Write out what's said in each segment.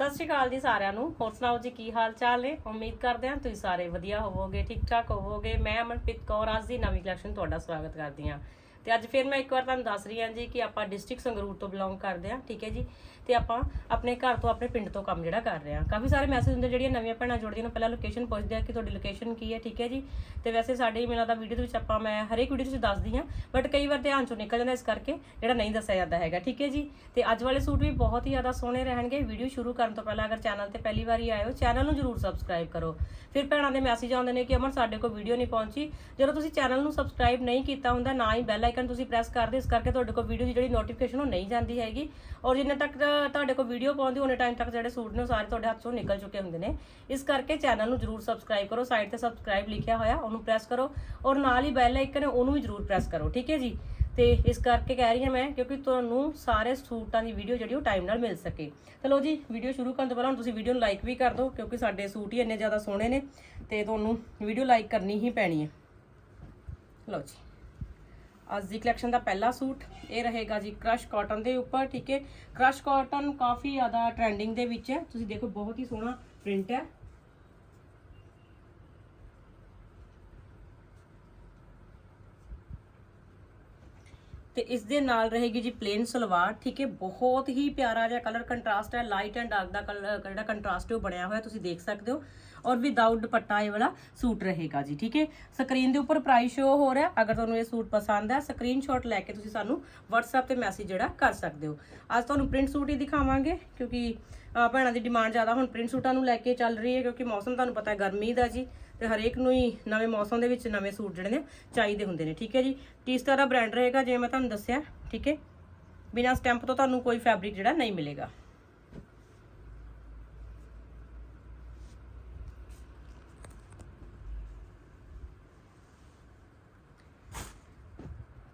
ਸਤਿ ਸ਼੍ਰੀ ਅਕਾਲ ਜੀ ਸਾਰਿਆਂ ਨੂੰ। ਹੋਰ ਸੁਣਾਓ ਜੀ, ਕੀ ਹਾਲ ਚਾਲ ਨੇ? ਉਮੀਦ ਕਰਦੇ ਹਾਂ ਤੁਸੀਂ ਸਾਰੇ ਵਧੀਆ ਹੋਵੋਗੇ, ਠੀਕ ਠਾਕ ਹੋਵੋਗੇ। ਮੈਂ ਅਮਨਪ੍ਰੀਤ ਕੌਰ, ਅੱਜ ਦੀ ਨਵੀਂ ਕਲੈਕਸ਼ਨ ਤੁਹਾਡਾ ਸਵਾਗਤ ਕਰਦੀ ਹਾਂ। ਤੇ ਅੱਜ ਫਿਰ ਮੈਂ ਇੱਕ ਵਾਰ ਤੁਹਾਨੂੰ ਦੱਸ ਰਹੀ ਹਾਂ ਜੀ ਕਿ ਆਪਾਂ ਡਿਸਟ੍ਰਿਕਟ ਸੰਗਰੂਰ ਤੋਂ ਬਿਲੋਂਗ ਕਰਦੇ ਹਾਂ, ਠੀਕ ਹੈ ਜੀ? ਤੇ ਆਪਾਂ ਆਪਣੇ ਘਰ ਤੋਂ ਆਪਣੇ ਪਿੰਡ ਤੋਂ ਕੰਮ ਜਿਹੜਾ ਕਰ ਰਹੇ ਹਾਂ। ਕਾਫੀ ਸਾਰੇ ਮੈਸੇਜ ਹੁੰਦੇ ਜਿਹੜੀਆਂ ਨਵੀਆਂ ਭੈਣਾਂ ਜੁੜਦੀਆਂ ਨੇ, ਪਹਿਲਾਂ ਲੋਕੇਸ਼ਨ ਪੁੱਛਦੇ ਆ ਕਿ ਤੁਹਾਡੀ ਲੋਕੇਸ਼ਨ ਕੀ ਹੈ, ਠੀਕ ਹੈ ਜੀ? ਤੇ ਵੈਸੇ ਸਾਡੇ ਈਮੇਲਾਂ ਦਾ ਵੀਡੀਓ ਦੇ ਵਿੱਚ ਆਪਾਂ ਮੈਂ ਹਰੇਕ ਵੀਡੀਓ 'ਚ ਦੱਸਦੀ ਹਾਂ ਬਟ ਕਈ ਵਾਰ ਧਿਆਨ ਚੋਂ ਨਿਕਲ ਜਾਂਦਾ ਇਸ ਕਰਕੇ ਜਿਹੜਾ ਨਹੀਂ ਦੱਸਿਆ ਜਾਂਦਾ ਹੈਗਾ, ਠੀਕ ਹੈ ਜੀ? ਤੇ ਅੱਜ ਵਾਲੇ ਸੂਟ ਵੀ ਬਹੁਤ ਹੀ ਜ਼ਿਆਦਾ ਸੋਹਣੇ ਰਹਿਣਗੇ। ਵੀਡੀਓ ਸ਼ੁਰੂ ਕਰਨ ਤੋਂ ਪਹਿਲਾਂ ਅਗਰ ਚੈਨਲ ਤੇ ਪਹਿਲੀ ਵਾਰੀ ਆਏ ਹੋ ਚੈਨਲ ਨੂੰ ਜਰੂਰ ਸਬਸਕ੍ਰਾਈਬ ਕਰੋ। ਫਿਰ ਭੈਣਾਂ ਦੇ ਮੈਸੇਜ ਆਉਂਦੇ ਨੇ ਕਿ ਅਮਨ, ਸਾਡੇ ਕੋਲ ਵੀਡੀਓ ਨਹੀਂ ਪਹੁੰਚੀ। ਜਦੋਂ ਤੁਸੀਂ ਚੈਨਲ ਨੂੰ ਸਬਸਕ੍ਰਾਈਬ ਨਹੀਂ ਕੀਤਾ ਹੁੰਦਾ, ਨਾ ਹੀ ਬੈਲ ਆਈਕਨ ਤੁਸੀਂ ਪ੍ਰੈਸ ਕਰਦੇ, ਇਸ ਕਰਕੇ ਤੁਹਾਡੇ ਕੋਲ ਵੀਡੀਓ ਦੀ ਜਿਹੜੀ ਨੋਟੀਫਿਕੇਸ਼ਨ ਉਹ ਨਹੀਂ ਜਾਂਦੀ ਹੈਗੀ। ਔਰ ਜਿੰਨੇ ਤੱਕ ਤੁਹਾਡੇ ਕੋਲ ਵੀਡੀਓ ਪਾਉਂਦੀ, ਉਹਨੇ ਟਾਈਮ ਤੱਕ ਜਿਹੜੇ ਸੂਟ ਨੇ ਉਹ ਸਾਰੇ ਤੁਹਾਡੇ ਹੱਥ ਚੋਂ ਨਿਕਲ ਚੁੱਕੇ ਹੁੰਦੇ ਨੇ। ਇਸ ਕਰਕੇ ਚੈਨਲ ਨੂੰ ਜਰੂਰ ਸਬਸਕ੍ਰਾਈਬ ਕਰੋ ਸਾਈਡ ਤੇ ਸਬਸਕ੍ਰਾਈਬ ਲਿਖਿਆ ਹੋਇਆ, ਉਹਨੂੰ ਪ੍ਰੈਸ ਕਰੋ। ਔਰ ਨਾਲ ਹੀ ਬੈਲ ਆਈਕਨ ਹੈ, ਉਹਨੂੰ ਵੀ ਜਰੂਰ ਪ੍ਰੈਸ ਕਰੋ, ਠੀਕ ਹੈ ਜੀ? ਤੇ ਇਸ ਕਰਕੇ ਕਹਿ ਰਹੀ ਹਾਂ ਮੈਂ, ਕਿਉਂਕਿ ਤੁਹਾਨੂੰ ਸਾਰੇ ਸੂਟਾਂ ਦੀ ਵੀਡੀਓ ਜਿਹੜੀ ਉਹ ਟਾਈਮ ਨਾਲ ਮਿਲ ਸਕੇ। ਚਲੋ ਜੀ ਵੀਡੀਓ ਸ਼ੁਰੂ ਕਰਨ ਤੋਂ ਪਹਿਲਾਂ ਹੁਣ ਤੁਸੀਂ ਵੀਡੀਓ ਨੂੰ ਲਾਈਕ ਵੀ ਕਰ ਦਿਓ, ਕਿਉਂਕਿ ਸਾਡੇ ਸੂਟ ਹੀ ਇੰਨੇ ਜ਼ਿਆਦਾ ਸੋਹਣੇ ਨੇ, ਤੇ ਤੁਹਾਨੂੰ ਵੀਡੀਓ ਲਾਈਕ ਕਰਨੀ ਹੀ ਪੈਣੀ ਹੈ। ਲਓ ਜੀ। ਅੱਜ ਦੀ ਕਲੈਕਸ਼ਨ ਦਾ ਪਹਿਲਾ ਸੂਟ, ਇਹ ਰਹੇਗਾ ਜੀ ਕ੍ਰਸ਼ ਕਾਟਨ ਦੇ ਉੱਪਰ, ਠੀਕ ਹੈ? ਕ੍ਰਸ਼ ਕਾਟਨ ਕਾਫੀ ਜ਼ਿਆਦਾ ਟ੍ਰੈਂਡਿੰਗ ਦੇ ਵਿੱਚ ਹੈ। ਤੁਸੀਂ ਦੇਖੋ, ਬਹੁਤ ਹੀ ਸੋਹਣਾ ਪ੍ਰਿੰਟ ਹੈ। ਤੇ ਇਸ ਦੇ ਨਾਲ ਰਹੇਗੀ ਜੀ ਪਲੇਨ ਸਲਵਾਰ, ਠੀਕ ਹੈ? ਬਹੁਤ ਹੀ ਪਿਆਰਾ ਜਿਹਾ ਕਲਰ ਕੰਟਰਾਸਟ ਹੈ ਲਾਈਟ ਐਂਡ ਡਾਰਕ ਦਾ ਕਲਰ ਜਿਹੜਾ ਕੰਟਰਾਸਟ ਉਹ ਬਣਿਆ ਹੋਇਆ, ਤੁਸੀਂ ਦੇਖ ਸਕਦੇ ਹੋ। ਔਰ ਵਿਦਆਊਟ ਦੁਪੱਟਾ ਇਹ ਵਾਲਾ ਸੂਟ ਰਹੇਗਾ ਜੀ, ਠੀਕ ਹੈ? ਸਕਰੀਨ ਦੇ ਉੱਪਰ ਪ੍ਰਾਈਸ ਸ਼ੋ ਹੋ ਰਿਹਾ, ਅਗਰ ਤੁਹਾਨੂੰ ਇਹ ਸੂਟ ਪਸੰਦ ਹੈ ਸਕਰੀਨਸ਼ਾਟ ਲੈ ਕੇ ਤੁਸੀਂ ਸਾਨੂੰ WhatsApp ਤੇ ਮੈਸੇਜ ਜਿਹੜਾ ਕਰ ਸਕਦੇ ਹੋ। ਅੱਜ ਤੁਹਾਨੂੰ ਪ੍ਰਿੰਟ ਸੂਟ ਹੀ ਦਿਖਾਵਾਂਗੇ, ਕਿਉਂਕਿ ਭੈਣਾਂ ਦੀ ਡਿਮਾਂਡ ਜ਼ਿਆਦਾ, ਹੁਣ ਪ੍ਰਿੰਟ ਸੂਟਾਂ ਨੂੰ ਲੈ ਕੇ ਚੱਲ ਰਹੀ ਹੈ, ਕਿਉਂਕਿ ਮੌਸਮ ਤੁਹਾਨੂੰ ਪਤਾ ਹੈ, ਗਰਮੀ ਦਾ ਜੀ। ਤੇ ਹਰੇਕ ਨੂੰ ਹੀ ਨਵੇਂ ਮੌਸਮ ਦੇ ਵਿੱਚ ਨਵੇਂ ਸੂਟ ਜਿਹੜੇ ਨੇ ਚਾਹੀਦੇ ਹੁੰਦੇ ਨੇ, ਠੀਕ ਹੈ ਜੀ? ਟੀਸਟਰ ਦਾ ਬ੍ਰਾਂਡ ਰਹੇਗਾ, ਜਿਵੇਂ ਮੈਂ ਤੁਹਾਨੂੰ ਦੱਸਿਆ, ਠੀਕ ਹੈ? ਬਿਨਾਂ ਸਟੈਂਪ ਤੋਂ ਤੁਹਾਨੂੰ ਕੋਈ ਫੈਬਰਿਕ ਜਿਹੜਾ ਨਹੀਂ ਮਿਲੇਗਾ।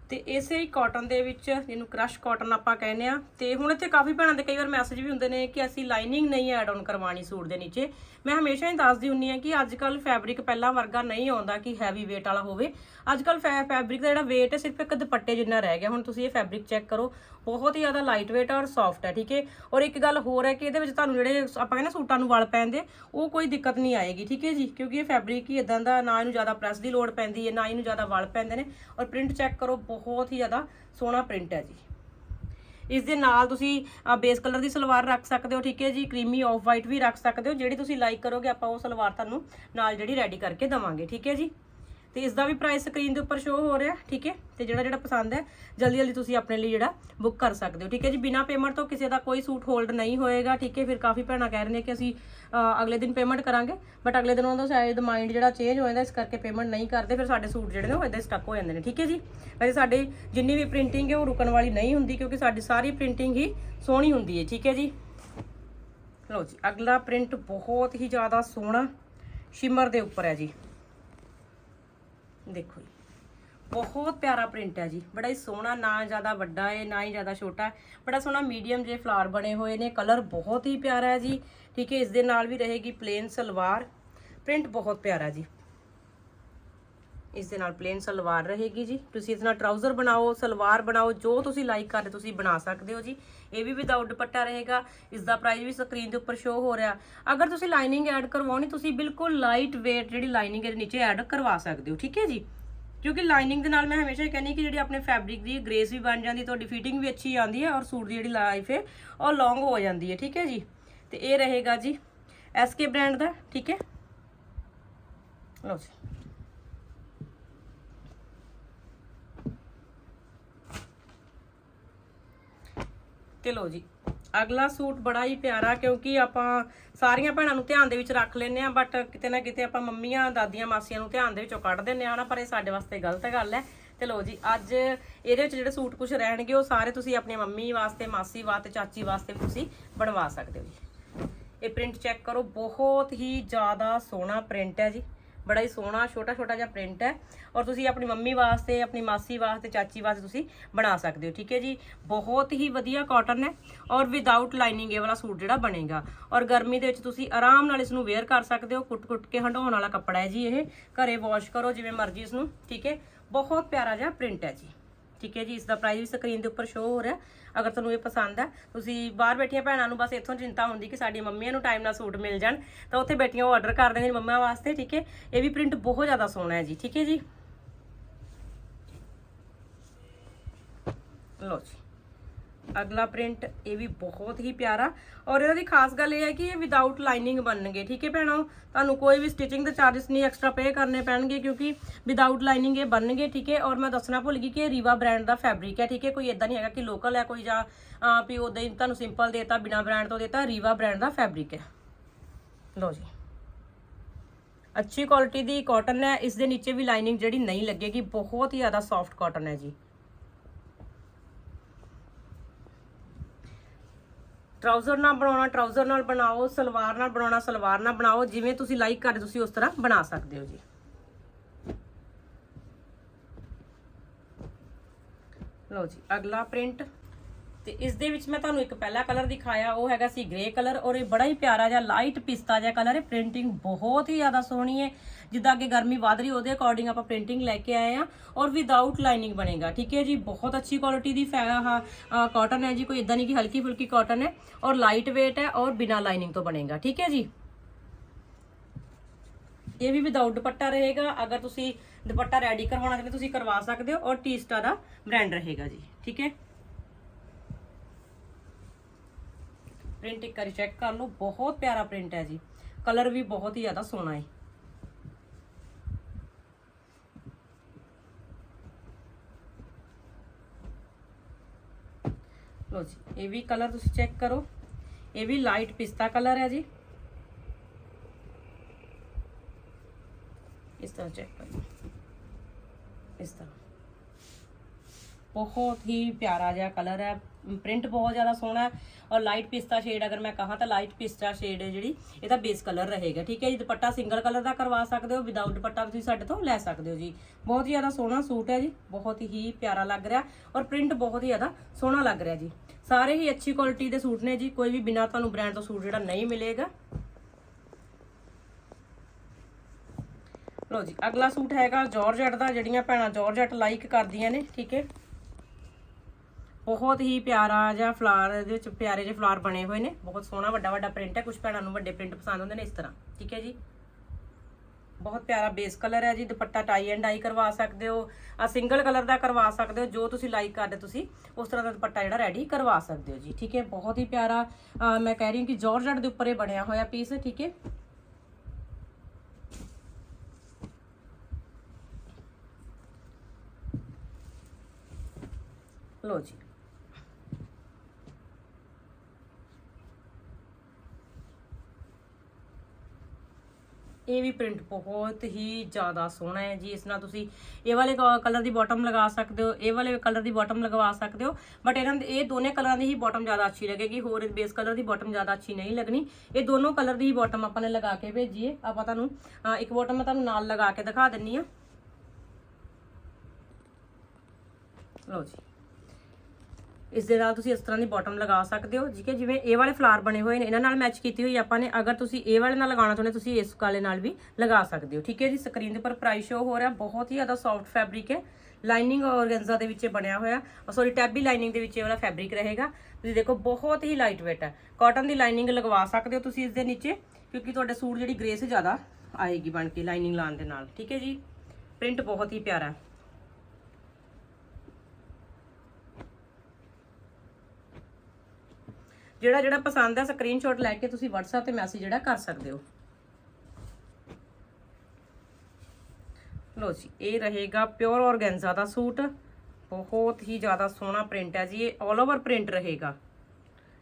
ਤੇ ਇਸੇ ਹੀ ਕਾਟਨ ਦੇ ਵਿੱਚ ਜਿਹਨੂੰ ਕ੍ਰਸ਼ ਕਾਟਨ ਆਪਾਂ ਕਹਿੰਦੇ ਆ ਤੇ ਹੁਣ ਇੱਥੇ ਕਾਫੀ ਭੈਣਾਂ ਦੇ ਕਈ ਵਾਰ ਮੈਸੇਜ ਵੀ ਹੁੰਦੇ ਨੇ ਕਿ ਅਸੀਂ ਲਾਈਨਿੰਗ ਨਹੀਂ ਐਡ ਆਨ ਕਰਵਾਣੀ ਸੂਟ ਦੇ ਨੀਚੇ। ਮੈਂ ਹਮੇਸ਼ਾ ਹੀ ਦੱਸਦੀ ਹੁੰਨੀ ਆ ਕਿ ਅੱਜ ਕੱਲ ਫੈਬਰਿਕ ਪਹਿਲਾਂ ਵਰਗਾ ਨਹੀਂ ਆਉਂਦਾ ਕਿ ਹੈਵੀ weight ਵਾਲਾ ਹੋਵੇ। ਅੱਜ ਕੱਲ ਫੈਬਰਿਕ ਦਾ ਜਿਹੜਾ weight ਹੈ ਸਿਰਫ ਇੱਕ ਦੁਪੱਟੇ ਜਿੰਨਾ ਰਹਿ ਗਿਆ। ਹੁਣ ਤੁਸੀਂ ਇਹ ਫੈਬਰਿਕ ਚੈੱਕ ਕਰੋ, ਬਹੁਤ ਹੀ ਜ਼ਿਆਦਾ ਲਾਈਟ weight ਔਰ ਸੌਫਟ ਹੈ, ਠੀਕ ਹੈ? ਔਰ ਇੱਕ ਗੱਲ ਹੋਰ ਹੈ ਕਿ ਇਹਦੇ ਵਿੱਚ ਤੁਹਾਨੂੰ ਜਿਹੜੇ ਆਪਾਂ ਕਹਿੰਦੇ ਸੂਟਾਂ ਨੂੰ ਵਲ ਪੈਂਦੇ ਉਹ ਕੋਈ ਦਿੱਕਤ ਨਹੀਂ ਆਏਗੀ, ਠੀਕ ਹੈ ਜੀ? ਕਿਉਂਕਿ ਇਹ ਫੈਬਰਿਕ ਹੀ ਇਦਾਂ ਦਾ ਨਾ ਇਹਨੂੰ ਜ਼ਿਆਦਾ ਪ੍ਰੈਸ ਦੀ ਲੋੜ ਪੈਂਦੀ ਹੈ, ਨਾ ਇਹਨੂੰ ਜ਼ਿਆਦਾ ਵਲ ਪੈਂਦੇ ਨੇ। ਔਰ ਪ੍ਰਿੰਟ ਚੈੱਕ ਕਰੋ ਬਹੁਤ ਹੀ ਜ਼ਿਆਦਾ ਸੋਹਣਾ ਪ੍ਰਿੰਟ ਹੈ ਜੀ। ਇਸ ਦੇ ਨਾਲ ਤੁਸੀਂ ਬੇਸ ਕਲਰ ਦੀ ਸਲਵਾਰ ਰੱਖ ਸਕਦੇ ਹੋ, ਠੀਕ ਹੈ ਜੀ। ਕਰੀਮੀ ਆਫ ਵਾਈਟ ਵੀ ਰੱਖ ਸਕਦੇ ਹੋ। ਜਿਹੜੀ ਤੁਸੀਂ ਲਾਈਕ ਕਰੋਗੇ, ਆਪਾਂ ਉਹ ਸਲਵਾਰ ਤੁਹਾਨੂੰ ਨਾਲ ਜਿਹੜੀ ਰੈਡੀ ਕਰਕੇ ਦਵਾਂਗੇ, ਠੀਕ ਹੈ ਜੀ। ਤੇ ਇਸ ਦਾ ਵੀ ਪ੍ਰਾਈਸ ਸਕਰੀਨ ਦੇ ਉੱਪਰ ਸ਼ੋ ਹੋ ਰਿਹਾ, ਠੀਕ ਹੈ? ਤੇ ਜਿਹੜਾ ਜਿਹੜਾ ਪਸੰਦ ਹੈ, ਜਲਦੀ ਜਲਦੀ ਤੁਸੀਂ ਆਪਣੇ ਲਈ ਜਿਹੜਾ ਬੁੱਕ ਕਰ ਸਕਦੇ ਹੋ, ਠੀਕ ਹੈ ਜੀ? ਬਿਨਾ ਪੇਮੈਂਟ ਤੋਂ ਕਿਸੇ ਦਾ ਕੋਈ ਸੂਟ ਹੋਲਡ ਨਹੀਂ ਹੋਏਗਾ, ਠੀਕ ਹੈ? ਫਿਰ ਕਾਫੀ ਭੈਣਾਂ ਕਹਿ ਰਹੇ ਨੇ ਕਿ ਅਸੀਂ ਅਗਲੇ ਦਿਨ ਪੇਮੈਂਟ ਕਰਾਂਗੇ ਬਟ ਅਗਲੇ ਦਿਨ ਉਹਨਾਂ ਦਾ ਸ਼ਾਇਦ ਮਾਈਂਡ ਜਿਹੜਾ ਚੇਂਜ ਹੋ ਜਾਂਦਾ, ਇਸ ਕਰਕੇ ਪੇਮੈਂਟ ਨਹੀਂ ਕਰਦੇ, ਫਿਰ ਸਾਡੇ ਸੂਟ ਜਿਹੜੇ ਨੇ ਉਹ ਇਦਾਂ ਸਟਕ ਹੋ ਜਾਂਦੇ ਨੇ, ਠੀਕ ਹੈ ਜੀ? ਵੈਸੇ ਸਾਡੇ ਜਿੰਨੀ ਵੀ ਪ੍ਰਿੰਟਿੰਗ ਹੈ, ਉਹ ਰੁਕਣ ਵਾਲੀ ਨਹੀਂ ਹੁੰਦੀ, ਕਿਉਂਕਿ ਸਾਡੀ ਸਾਰੀ ਪ੍ਰਿੰਟਿੰਗ ਹੀ ਸੋਹਣੀ ਹੁੰਦੀ ਹੈ, ਠੀਕ ਹੈ ਜੀ? ਲਓ ਜੀ, ਅਗਲਾ ਪ੍ਰਿੰਟ ਬਹੁਤ ਹੀ ਜ਼ਿਆਦਾ ਸੋਹਣਾ, ਸ਼ਿਮਰ ਦੇ ਉੱਪਰ ਹੈ ਜੀ। ਦੇਖੋ ਜੀ। ਬਹੁਤ ਪਿਆਰਾ ਪ੍ਰਿੰਟ ਹੈ ਜੀ। ਬੜਾ ਹੀ ਸੋਹਣਾ, ਨਾ ਜ਼ਿਆਦਾ ਵੱਡਾ ਹੈ, ਨਾ ਹੀ ਜ਼ਿਆਦਾ ਛੋਟਾ ਹੈ। ਬੜਾ ਸੋਹਣਾ ਮੀਡੀਅਮ ਜੇ ਫਲਾਰ ਬਣੇ ਹੋਏ ਨੇ। ਕਲਰ ਬਹੁਤ ਹੀ ਪਿਆਰਾ ਹੈ ਜੀ। ਠੀਕ ਹੈ, ਇਸ ਦੇ ਨਾਲ ਵੀ ਰਹੇਗੀ ਪਲੇਨ ਸਲਵਾਰ। ਪ੍ਰਿੰਟ ਬਹੁਤ ਪਿਆਰਾ ਜੀ। ਇਸ ਦੇ ਨਾਲ ਪਲੇਨ ਸਲਵਾਰ ਰਹੇਗੀ ਜੀ। ਤੁਸੀਂ ਇਸ ਨਾਲ ਟਰਾਊਜ਼ਰ ਬਣਾਓ, ਸਲਵਾਰ ਬਣਾਓ, ਜੋ ਤੁਸੀਂ ਲਾਈਕ ਕਰਦੇ ਤੁਸੀਂ ਬਣਾ ਸਕਦੇ ਹੋ ਜੀ। ਇਹ ਵੀ ਵਿਦਆਊਟ ਦੁਪੱਟਾ ਰਹੇਗਾ। ਇਸ ਦਾ ਪ੍ਰਾਈਸ ਵੀ ਸਕਰੀਨ ਦੇ ਉੱਪਰ ਸ਼ੋ ਹੋ ਰਿਹਾ। ਅਗਰ ਤੁਸੀਂ ਲਾਈਨਿੰਗ ਐਡ ਕਰਵਾਉਣੀ, ਤੁਸੀਂ ਬਿਲਕੁਲ ਲਾਈਟ weight ਜਿਹੜੀ ਲਾਈਨਿੰਗ ਇਹਦੇ ਨੀਚੇ ਐਡ ਕਰਵਾ ਸਕਦੇ ਹੋ, ਠੀਕ ਹੈ ਜੀ? ਕਿਉਂਕਿ ਲਾਈਨਿੰਗ ਦੇ ਨਾਲ ਮੈਂ ਹਮੇਸ਼ਾ ਹੀ ਕਹਿੰਦੀ ਕਿ ਜਿਹੜੀ ਆਪਣੇ ਫੈਬਰਿਕ ਦੀ ਗ੍ਰੇਸ ਵੀ ਬਣ ਜਾਂਦੀ, ਤੁਹਾਡੀ ਫਿਟਿੰਗ ਵੀ ਅੱਛੀ ਆਉਂਦੀ ਹੈ ਔਰ ਸੂਟ ਦੀ ਜਿਹੜੀ ਲਾਈਫ ਹੈ, ਉਹ ਲੌਂਗ ਹੋ ਜਾਂਦੀ ਹੈ, ਠੀਕ ਹੈ ਜੀ? ਤੇ ਇਹ ਰਹੇਗਾ ਜੀ ਐਸਕੇ ਬ੍ਰਾਂਡ ਦਾ, ਠੀਕ ਹੈ? ਲਓ ਜੀ। ਤੇ ਲਓ ਜੀ। ਅਗਲਾ ਸੂਟ ਬੜਾ ਹੀ ਪਿਆਰਾ, ਕਿਉਂਕਿ ਆਪਾਂ ਸਾਰੀਆਂ ਭੈਣਾਂ ਨੂੰ ਧਿਆਨ ਦੇ ਵਿੱਚ ਰੱਖ ਲੈਂਦੇ ਆ ਬਟ ਕਿਤੇ ਨਾ ਕਿਤੇ ਆਪਾਂ ਮੰਮੀਆਂ, ਦਾਦੀਆਂ, ਮਾਸੀਆਂ ਨੂੰ ਧਿਆਨ ਦੇ ਵਿੱਚੋਂ ਕੱਢ ਦਿੰਦੇ ਆ ਨਾ, ਪਰ ਇਹ ਸਾਡੇ ਵਾਸਤੇ ਗਲਤ ਗੱਲ ਹੈ। ਤੇ ਲਓ ਜੀ, ਅੱਜ ਇਹਦੇ ਵਿੱਚ ਜਿਹੜੇ ਸੂਟ ਕੁਝ ਰਹਿਣਗੇ, ਉਹ ਸਾਰੇ ਤੁਸੀਂ ਆਪਣੀ ਮੰਮੀ ਵਾਸਤੇ, ਮਾਸੀ ਵਾਸਤੇ ਚਾਚੀ ਵਾਸਤੇ ਵੀ ਤੁਸੀਂ ਬਣਵਾ ਸਕਦੇ ਹੋ ਜੀ। ਇਹ ਪ੍ਰਿੰਟ ਚੈੱਕ ਕਰੋ, ਬਹੁਤ ਹੀ ਜ਼ਿਆਦਾ ਸੋਹਣਾ ਪ੍ਰਿੰਟ ਹੈ ਜੀ। ਬੜਾ ਹੀ ਸੋਹਣਾ ਛੋਟਾ ਛੋਟਾ ਜਿਹਾ ਪ੍ਰਿੰਟ ਹੈ ਔਰ ਤੁਸੀਂ ਆਪਣੀ ਮੰਮੀ ਵਾਸਤੇ, ਆਪਣੀ ਮਾਸੀ ਵਾਸਤੇ, ਚਾਚੀ ਵਾਸਤੇ ਤੁਸੀਂ ਬਣਾ ਸਕਦੇ ਹੋ, ਠੀਕ ਹੈ ਜੀ? ਬਹੁਤ ਹੀ ਵਧੀਆ ਕਾਟਨ ਹੈ ਔਰ ਵਿਦਆਊਟ ਲਾਈਨਿੰਗ ਇਹ ਵਾਲਾ ਸੂਟ ਜਿਹੜਾ ਬਣੇਗਾ। ਔਰ ਗਰਮੀ ਦੇ ਵਿੱਚ ਤੁਸੀਂ ਆਰਾਮ ਨਾਲ ਇਸ ਨੂੰ ਵੇਅਰ ਕਰ ਸਕਦੇ ਹੋ, ਕੁੱਟ-ਕੁੱਟ ਕੇ ਹੰਡਾਉਣ ਵਾਲਾ ਕੱਪੜਾ ਹੈ ਜੀ ਇਹ। ਘਰੇ ਵਾਸ਼ ਕਰੋ ਜਿਵੇਂ ਮਰਜ਼ੀ ਇਸ ਨੂੰ ਠੀਕ ਹੈ? ਬਹੁਤ ਪਿਆਰਾ ਜਿਹਾ ਪ੍ਰਿੰਟ ਹੈ ਜੀ। ਠੀਕ ਹੈ ਜੀ, ਇਸ ਦਾ ਪ੍ਰਾਈਸ ਵੀ ਸਕਰੀਨ ਦੇ ਉੱਪਰ ਸ਼ੋਅ ਹੋ ਰਿਹਾ, ਅਗਰ ਤੁਹਾਨੂੰ ਇਹ ਪਸੰਦ ਹੈ, ਤੁਸੀਂ ਬਾਹਰ ਬੈਠੀਆਂ ਭੈਣਾਂ ਨੂੰ ਬਸ ਇੱਥੋਂ ਚਿੰਤਾ ਹੁੰਦੀ ਕਿ ਸਾਡੀ ਮੰਮੀਆਂ ਨੂੰ ਟਾਈਮ ਨਾਲ ਸੂਟ ਮਿਲ ਜਾਣ, ਤਾਂ ਉੱਥੇ ਬੈਠੀਆਂ ਉਹ ਆਰਡਰ ਕਰ ਦਿੰਦੇ ਨੇ ਮੰਮਾ ਵਾਸਤੇ, ਠੀਕ ਹੈ, ਇਹ ਵੀ ਪ੍ਰਿੰਟ ਬਹੁਤ ਜ਼ਿਆਦਾ ਸੋਹਣਾ ਹੈ ਜੀ, ਠੀਕ ਹੈ ਜੀ। ਲਓ ਜੀ। ਅਗਲਾ ਪ੍ਰਿੰਟ ਇਹ ਵੀ ਬਹੁਤ ਹੀ ਪਿਆਰਾ। ਔਰ ਇਹਨਾਂ ਦੀ ਖਾਸ ਗੱਲ ਇਹ ਹੈ ਕਿ ਇਹ ਵਿਦਆਊਟ ਲਾਈਨਿੰਗ ਬਣਨਗੇ ਠੀਕ ਹੈ ਭੈਣੋ? ਤੁਹਾਨੂੰ ਕੋਈ ਵੀ ਸਟਿਚਿੰਗ ਦੇ ਚਾਰजेस ਨਹੀਂ ਐਕਸਟਰਾ ਪੇ ਕਰਨੇ ਪੈਣਗੇ ਕਿਉਂਕਿ ਵਿਦਆਊਟ ਲਾਈਨਿੰਗ ਇਹ ਬਣਨਗੇ ਠੀਕ ਹੈ? ਔਰ ਮੈਂ ਦੱਸਣਾ ਭੁੱਲ ਗਈ ਕਿ ਇਹ ਰੀਵਾ ਬ੍ਰਾਂਡ ਦਾ ਫੈਬਰਿਕ ਹੈ ਠੀਕ ਹੈ? ਕੋਈ ਇਦਾਂ ਨਹੀਂ ਹੈਗਾ ਕਿ ਲੋਕਲ ਹੈ ਕੋਈ ਜਾਂ ਅਹ, ਵੀ ਉਦਾਂ ਹੀ ਤੁਹਾਨੂੰ ਸਿੰਪਲ ਦੇਤਾ ਬਿਨਾ ਬ੍ਰਾਂਡ ਤੋਂ ਦੇਤਾ ਰੀਵਾ ਬ੍ਰਾਂਡ ਦਾ ਫੈਬਰਿਕ ਹੈ। ਲਓ ਜੀ। ਅੱਛੀ ਕੁਆਲਿਟੀ ਦੀ ਕਾਟਨ ਹੈ ਇਸ ਦੇ ਨੀਚੇ ਵੀ ਲਾਈਨਿੰਗ ਜਿਹੜੀ ਨਹੀਂ ਲੱਗੇਗੀ ਬਹੁਤ ਹੀ ਜ਼ਿਆਦਾ ਸੌਫਟ ਕਾਟਨ ਹੈ ਜੀ। ਟਰਾਊਜ਼ਰ ਨਾਲ ਬਣਾਉਣਾ, ਟਰਾਊਜ਼ਰ ਨਾਲ ਬਣਾਓ, ਸਲਵਾਰ ਨਾਲ ਬਣਾਉਣਾ, ਸਲਵਾਰ ਨਾਲ ਬਣਾਓ, ਜਿਵੇਂ ਤੁਸੀਂ ਲਾਈਕ ਕਰਦੇ ਤੁਸੀਂ ਉਸ ਤਰ੍ਹਾਂ ਬਣਾ ਸਕਦੇ ਹੋ ਜੀ। ਲਓ ਜੀ, ਅਗਲਾ ਪ੍ਰਿੰਟ ਤੇ ਇਸ ਦੇ ਵਿੱਚ ਮੈਂ ਤੁਹਾਨੂੰ ਇੱਕ ਪਹਿਲਾ ਕਲਰ ਦਿਖਾਇਆ, ਉਹ ਹੈਗਾ ਸੀ ਗ੍ਰੇ ਕਲਰ ਔਰ ਇਹ ਬੜਾ ਹੀ ਪਿਆਰਾ ਜਿਹਾ ਲਾਈਟ ਪਿਸਤਾ ਜਿਹਾ ਕਲਰ ਹੈ। ਪ੍ਰਿੰਟਿੰਗ ਬਹੁਤ ਹੀ ਜ਼ਿਆਦਾ ਸੋਹਣੀ ਹੈ। ਜਿੱਦਾਂ ਅੱਗੇ ਗਰਮੀ ਵਧ ਰਹੀ, ਉਹਦੇ ਅਕੋਰਡਿੰਗ ਆਪਾਂ ਪ੍ਰਿੰਟਿੰਗ ਲੈ ਕੇ ਆਏ ਆ ਔਰ ਵਿਦਆਊਟ ਲਾਈਨਿੰਗ ਬਣੇਗਾ। ਠੀਕ ਹੈ ਜੀ, ਬਹੁਤ ਅੱਛੀ ਕੁਆਲਿਟੀ ਦੀ ਕਾਟਨ ਹੈ ਜੀ, ਕੋਈ ਇਦਾਂ ਨਹੀਂ ਕਿ ਹਲਕੀ ਫੁਲਕੀ ਕਾਟਨ ਹੈ ਔਰ ਲਾਈਟ weight ਹੈ ਔਰ ਬਿਨਾ ਲਾਈਨਿੰਗ ਤੋਂ ਬਣੇਗਾ। ਠੀਕ ਹੈ ਜੀ? ਇਹ ਵੀ ਵਿਦਆਊਟ ਦੁਪੱਟਾ ਰਹੇਗਾ। ਅਗਰ ਤੁਸੀਂ ਦੁਪੱਟਾ ਰੈਡੀ ਕਰਵਾਉਣਾ ਚਾਹੁੰਦੇ ਤੁਸੀਂ ਕਰਵਾ ਸਕਦੇ ਹੋ ਔਰ ਟੀਸਟਾ ਦਾ ਬ੍ਰਾਂਡ ਰਹੇਗਾ ਜੀ। ਠੀਕ ਹੈ? ਪ੍ਰਿੰਟ ਇੱਕ ਵਾਰੀ ਚੈੱਕ ਕਰ ਲਓ, ਬਹੁਤ ਪਿਆਰਾ ਪ੍ਰਿੰਟ ਹੈ ਜੀ। ਕਲਰ ਵੀ ਬਹੁਤ ਹੀ ਜ਼ਿਆਦਾ ਸੋਹਣਾ ਹੈ। ਲੋ ਜੀ, ਇਹ ਵੀ ਕਲਰ ਤੁਸੀਂ ਚੈੱਕ ਕਰੋ। ਇਹ ਵੀ ਲਾਈਟ ਪਿਸਤਾ ਕਲਰ ਹੈ ਜੀ। ਇਸ ਤਰ੍ਹਾਂ ਚੈੱਕ ਕਰੋ ਇਸ ਤਰ੍ਹਾਂ। ਬਹੁਤ ਹੀ ਪਿਆਰਾ ਜਿਹਾ ਕਲਰ ਹੈ। ਪ੍ਰਿੰਟ ਬਹੁਤ ਜ਼ਿਆਦਾ ਸੋਹਣਾ ਹੈ ਔਰ ਲਾਈਟ ਪਿਸਤਾ ਸ਼ੇਡ ਅਗਰ ਮੈਂ ਕਹਾਂ ਤਾਂ ਲਾਈਟ ਪਿਸਤਾ ਸ਼ੇਡ ਹੈ ਜਿਹੜੀ ਇਹਦਾ ਬੇਸ ਕਲਰ ਰਹੇਗਾ, ਠੀਕ ਹੈ ਜੀ? ਦੁਪੱਟਾ ਸਿੰਗਲ ਕਲਰ ਦਾ ਕਰਵਾ ਸਕਦੇ ਹੋ ਵਿਦਆਊਟ ਦੁਪੱਟਾ ਤੁਸੀਂ ਸਾਡੇ ਤੋਂ ਲੈ ਸਕਦੇ ਹੋ ਜੀ। ਬਹੁਤ ਹੀ ਜ਼ਿਆਦਾ ਸੋਹਣਾ ਸੂਟ ਹੈ ਜੀ, ਬਹੁਤ ਹੀ ਪਿਆਰਾ ਲੱਗ ਰਿਹਾ ਔਰ ਪ੍ਰਿੰਟ ਬਹੁਤ ਹੀ ਜ਼ਿਆਦਾ ਸੋਹਣਾ ਲੱਗ ਰਿਹਾ ਜੀ। ਸਾਰੇ ਹੀ ਅੱਛੀ ਕੁਆਲਿਟੀ ਦੇ ਸੂਟ ਨੇ ਜੀ, ਕੋਈ ਵੀ ਬਿਨਾ ਤੁਹਾਨੂੰ ਬ੍ਰਾਂਡ ਤੋਂ ਸੂਟ ਜਿਹੜਾ ਨਹੀਂ ਮਿਲੇਗਾ। ਲੋ ਜੀ, ਅਗਲਾ ਸੂਟ ਹੈਗਾ ਜਾਰਜਟ ਦਾ, ਜਿਹੜੀਆਂ ਭੈਣਾਂ ਜਾਰਜਟ ਲਾਈਕ ਕਰਦੀਆਂ ਨੇ, ਠੀਕ ਹੈ? ਬਹੁਤ ਹੀ ਪਿਆਰਾ ਜਿਹਾ ਫਲਾਰ ਦੇ ਵਿੱਚ ਪਿਆਰੇ ਜਿਹੇ ਫਲਾਰ ਬਣੇ ਹੋਏ ਨੇ। ਬਹੁਤ ਸੋਹਣਾ, ਵੱਡਾ ਵੱਡਾ ਪ੍ਰਿੰਟ ਹੈ। ਕੁਝ ਭੈਣਾਂ ਨੂੰ ਵੱਡੇ ਪ੍ਰਿੰਟ ਪਸੰਦ ਹੁੰਦੇ ਨੇ ਇਸ ਤਰ੍ਹਾਂ। ਠੀਕ ਹੈ ਜੀ? ਬਹੁਤ ਪਿਆਰਾ ਬੇਸ ਕਲਰ ਹੈ ਜੀ। ਦੁਪੱਟਾ ਟਾਈ ਐਂਡ ਡਾਈ ਕਰਵਾ ਸਕਦੇ ਹੋ। ਆ ਸਿੰਗਲ ਕਲਰ ਦਾ ਕਰਵਾ ਸਕਦੇ ਹੋ। ਜੋ ਤੁਸੀਂ ਲਾਈਕ ਕਰਦੇ ਤੁਸੀਂ, ਉਸ ਤਰ੍ਹਾਂ ਦਾ ਦੁਪੱਟਾ ਜਿਹੜਾ ਰੈਡੀ ਕਰਵਾ ਸਕਦੇ ਹੋ ਜੀ। ਠੀਕ ਹੈ? ਬਹੁਤ ਹੀ ਪਿਆਰਾ ਮੈਂ ਕਹਿ ਰਹੀ ਹਾਂ ਕਿ ਜਾਰਜਟ ਦੇ ਉੱਪਰ ਇਹ ਬਣਿਆ ਹੋਇਆ ਪੀਸ ਠੀਕ ਹੈ? ਲੋ ਜੀ। ਇਹ ਵੀ ਪ੍ਰਿੰਟ ਬਹੁਤ ਹੀ ਜ਼ਿਆਦਾ ਸੋਹਣਾ ਹੈ ਜੀ। ਇਸ ਨਾਲ ਤੁਸੀਂ ਇਹ ਵਾਲੇ ਕਲਰ ਦੀ ਬਾਟਮ ਲਗਾ ਸਕਦੇ ਹੋ, ਇਹ ਵਾਲੇ ਕਲਰ ਦੀ ਬਾਟਮ ਲਗਵਾ ਸਕਦੇ ਹੋ। ਬਟ ਇਹਨਾਂ ਦੇ, ਇਹ ਦੋਨੇ ਕਲਰਾਂ ਦੀ ਹੀ ਬਾਟਮ ਜ਼ਿਆਦਾ ਅੱਛੀ ਲੱਗੇਗੀ। ਹੋਰ ਬੇਸ ਕਲਰ ਦੀ ਬਾਟਮ ਜ਼ਿਆਦਾ ਅੱਛੀ ਨਹੀਂ ਲੱਗਣੀ। ਇਹ ਦੋਨੋਂ ਕਲਰ ਦੀ ਹੀ ਬਾਟਮ ਆਪਾਂ ਨੇ ਲਗਾ ਕੇ ਭੇਜੀਏ। ਆਪਾਂ ਤੁਹਾਨੂੰ ਇੱਕ ਬਾਟਮ ਮੈਂ ਤੁਹਾਨੂੰ ਨਾਲ ਲਗਾ ਕੇ ਦਿਖਾ ਦਿੰਨੀ ਆ। ਲਓ ਜੀ। ਇਸ ਦੇ ਨਾਲ ਤੁਸੀਂ ਇਸ ਤਰ੍ਹਾਂ ਦੀ ਬਾਟਮ ਲਗਾ ਸਕਦੇ ਹੋ, ਠੀਕ ਹੈ? ਜਿਵੇਂ ਇਹ ਵਾਲੇ ਫਲਾਰ ਬਣੇ ਹੋਏ ਨੇ, ਇਹਨਾਂ ਨਾਲ ਮੈਚ ਕੀਤੀ ਹੋਈ ਆਪਾਂ ਨੇ, ਅਗਰ ਤੁਸੀਂ ਇਹ ਵਾਲੇ ਨਾਲ ਲਗਾਉਣਾ ਚਾਹੁੰਦੇ ਤੁਸੀਂ ਇਸ ਵਾਲੇ ਨਾਲ ਵੀ ਲਗਾ ਸਕਦੇ ਹੋ, ਠੀਕ ਹੈ ਜੀ? ਸਕਰੀਨ ਦੇ ਉੱਪਰ ਪ੍ਰਾਈਸ ਸ਼ੋ ਹੋ ਰਿਹਾ, ਬਹੁਤ ਹੀ ਜ਼ਿਆਦਾ ਸੌਫਟ ਫੈਬਰਿਕ ਹੈ। ਲਾਈਨਿੰਗ ਔਰਗੈਂਜ਼ਾ ਦੇ ਵਿੱਚ ਬਣਿਆ ਹੋਇਆ ਸੌਰੀ ਟੈਬੀ ਲਾਈਨਿੰਗ ਦੇ ਵਿੱਚ ਇਹ ਵਾਲਾ ਫੈਬਰਿਕ ਰਹੇਗਾ। ਤੁਸੀਂ ਦੇਖੋ, ਬਹੁਤ ਹੀ ਲਾਈਟ weight ਹੈ। ਕਾਟਨ ਦੀ ਲਾਈਨਿੰਗ ਲਗਵਾ ਸਕਦੇ ਹੋ ਤੁਸੀਂ ਇਸ ਦੇ ਨੀਚੇ, ਕਿਉਂਕਿ ਤੁਹਾਡੇ ਸੂਟ ਜਿਹੜੀ ਗ੍ਰੇਸ ਜ਼ਿਆਦਾ ਆਏਗੀ ਬਣ ਕੇ ਲਾਈਨਿੰਗ ਲਾਉਣ ਦੇ ਨਾਲ, ਠੀਕ ਹੈ ਜੀ? ਪ੍ਰਿੰਟ ਬਹੁਤ ਹੀ ਪਿਆਰਾ ਜਿਹੜਾ ਜਿਹੜਾ ਪਸੰਦ ਹੈ ਸਕਰੀਨਸ਼ਾਟ ਲੈ ਕੇ ਤੁਸੀਂ WhatsApp ਤੇ ਮੈਸੇਜ ਜਿਹੜਾ ਕਰ ਸਕਦੇ ਹੋ ਲੋ ਜੀ ਇਹ ਰਹੇਗਾ ਪਿਓਰ ਔਰਗੈਂਜ਼ਾ ਦਾ ਸੂਟ ਬਹੁਤ ਹੀ ਜ਼ਿਆਦਾ ਸੋਹਣਾ ਪ੍ਰਿੰਟ ਹੈ ਜੀ ਇਹ 올 ਓਵਰ ਪ੍ਰਿੰਟ ਰਹੇਗਾ